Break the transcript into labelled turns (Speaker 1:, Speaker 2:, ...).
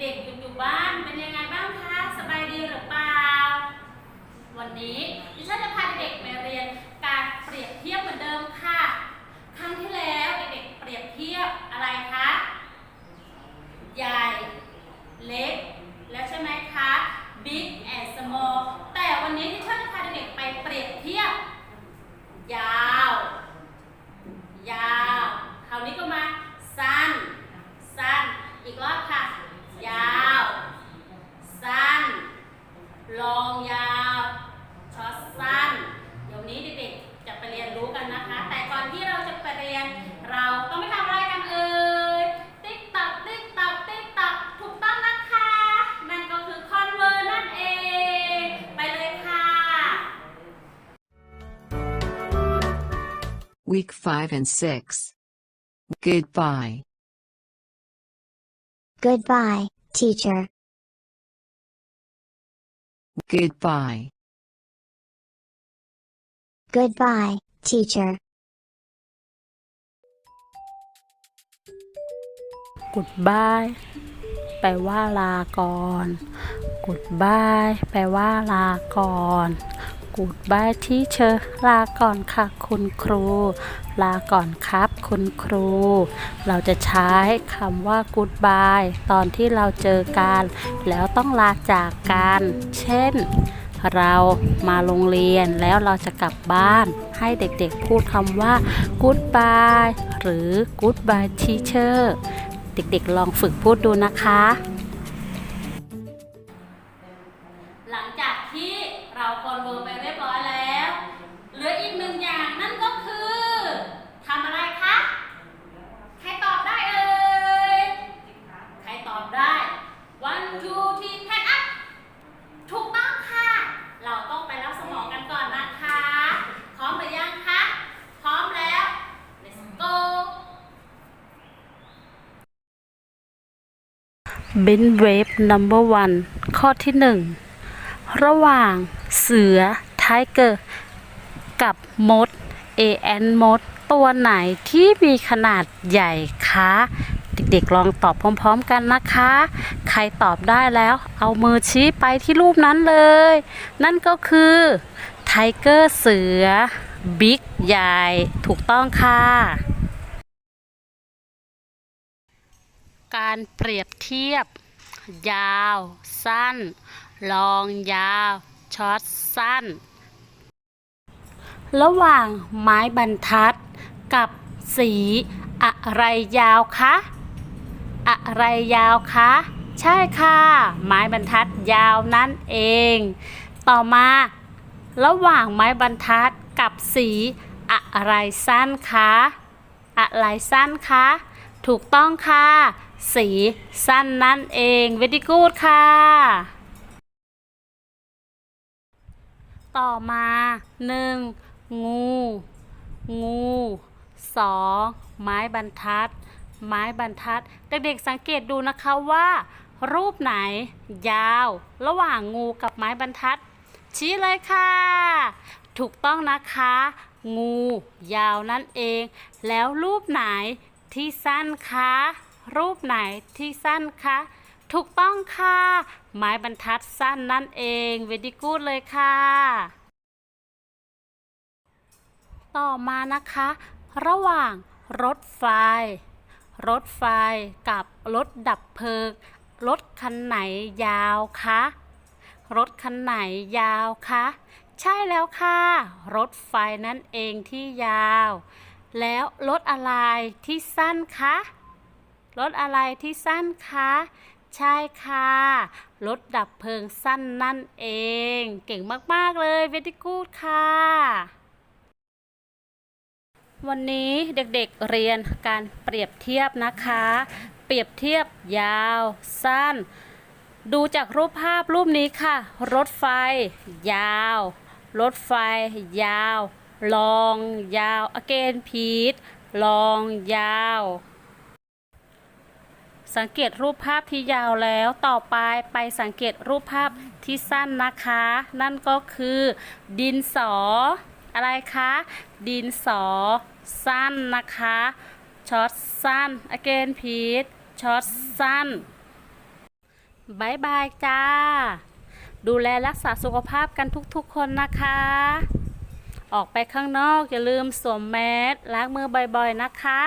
Speaker 1: เด็กๆหยุดอยู่บ้านเป็นยังไงบ้างคะ สบายดีหรือเปล่า วันนี้ดิฉันจะพาเด็กๆไปเรียนการเปรียบเทียบเหมือนเดิมค่ะ ครั้งที่แล้วเด็กๆเปรียบเทียบอะไรคะ ใหญ่ เล็ก แล้วใช่ไหมคะ big and small แต่วันนี้ที่ฉันจะพาเด็กๆไปเปรียบเทียบ ยาว ยาว คราวนี้ก็มาสั้น สั้น อีกรอบค่ะ ยาว สั้น ลองยาวช็อตสั้น เดี๋ยวนี้เด็กๆจะไปเรียนรู้กันนะคะ แต่ก่อนที่เราจะไปเรียน เราต้องไปทำอะไรกันเอ่ย ติ๊กตักติ๊กตักติ๊กตักถูกต้องนะคะ นั่นก็คือคอนเวอร์นั่นเอง ไปเลยค่ะ
Speaker 2: Week 5 and 6. Goodbye.
Speaker 3: Goodbye, teacher.
Speaker 2: Goodbye.
Speaker 3: Goodbye, teacher.
Speaker 4: Goodbye แปลว่าลาก่อน Goodbye แปลว่าลาก่อน Goodbye teacher ลาก่อนค่ะคุณครู ลาก่อนครับ คุณครู เราจะใช้คำว่า Goodbye ตอนที่เราเจอกัน แล้วต้องลาจากกัน เช่น เรามาโรงเรียนแล้วเราจะกลับบ้าน ให้เด็กๆพูดคำว่า Goodbye หรือ Goodbye teacher เด็กๆลองฝึกพูดดูนะคะ
Speaker 1: หลังจากที่เราคอนเวอร์ไปเรียบร้อยแล้ว เหลืออีกหนึ่งอย่างนั่นก็คือทำอะไรคะ ใครตอบได้เอ่ย ใครตอบได้ one two three pack up ถูกต้องค่ะ เราต้องไปรับสมองกันก่อนนะคะ พร้อมหรือยังคะ พร้อมแล้ว let's go
Speaker 4: เบนเวฟ number one ข้อที่หนึ่งระหว่างเสือไทเกอร์กับมดเอแอนมด ตัวไหนที่มีขนาดใหญ่คะเด็กๆ ลองตอบพร้อมๆกันนะคะ ใครตอบได้แล้ว เอามือชี้ไปที่รูปนั้นเลย นั่นก็คือไทเกอร์เสือบิ๊กใหญ่ ถูกต้องค่ะ การเปรียบเทียบ ยาว สั้น ลองยาวช็อตสั้น ระหว่างไม้บรรทัดกับสีอะไรยาวคะอะไรยาวคะ ใช่ค่ะ ไม้บรรทัดยาวนั่นเอง ต่อมา ระหว่างไม้บรรทัดกับสีอะไรสั้นคะ อะไรสั้นคะ ถูกต้องค่ะ สีสั้นนั่นเอง very good ค่ะ ต่อมา 1. งู งู 2. ไม้บรรทัด ไม้บรรทัด เด็กๆสังเกตดูนะคะว่า รูปไหน ยาว ระหว่างงูกับไม้บรรทัด ชี้เลยค่ะ ถูกต้องนะคะ งู ยาวนั่นเอง แล้วรูปไหนที่สั้นคะ รูปไหนที่สั้นคะ ถูกต้องค่ะ ไม้บรรทัดสั้นนั่นเองเวดีกูดเลยค่ะ ต่อมานะคะ ระหว่างรถไฟ รถไฟกับรถดับเพลิงรถคันไหนยาวคะ รถคันไหนยาวคะ ใช่แล้วค่ะ รถไฟนั่นเองที่ยาว แล้วรถอะไรที่สั้นคะ รถอะไรที่สั้นคะ ใช่ค่ะ รถดับเพลิงสั้นนั่นเอง เก่งมาก ๆ เลยเวทีกูดค่ะ วันนี้เด็กๆเรียนการเปรียบเทียบนะคะ เปรียบเทียบยาว สั้น ดูจากรูปภาพรูปนี้ค่ะ รถไฟ ยาว รถไฟ ยาว ลอง ยาว again พีทลอง ยาว สังเกตรูปภาพที่ยาวแล้วต่อไปไปสังเกตรูปภาพที่สั้นนะคะ นั่นก็คือ ดินสอ อะไรคะ ดินสอ สั้นนะคะช็อตสั้น again พีทช็อตสั้นบายบายจ้า ดูแลรักษาสุขภาพกันทุกๆคนนะคะ ออกไปข้างนอกอย่าลืมสวมแมสล้างมือบ่อยๆนะคะ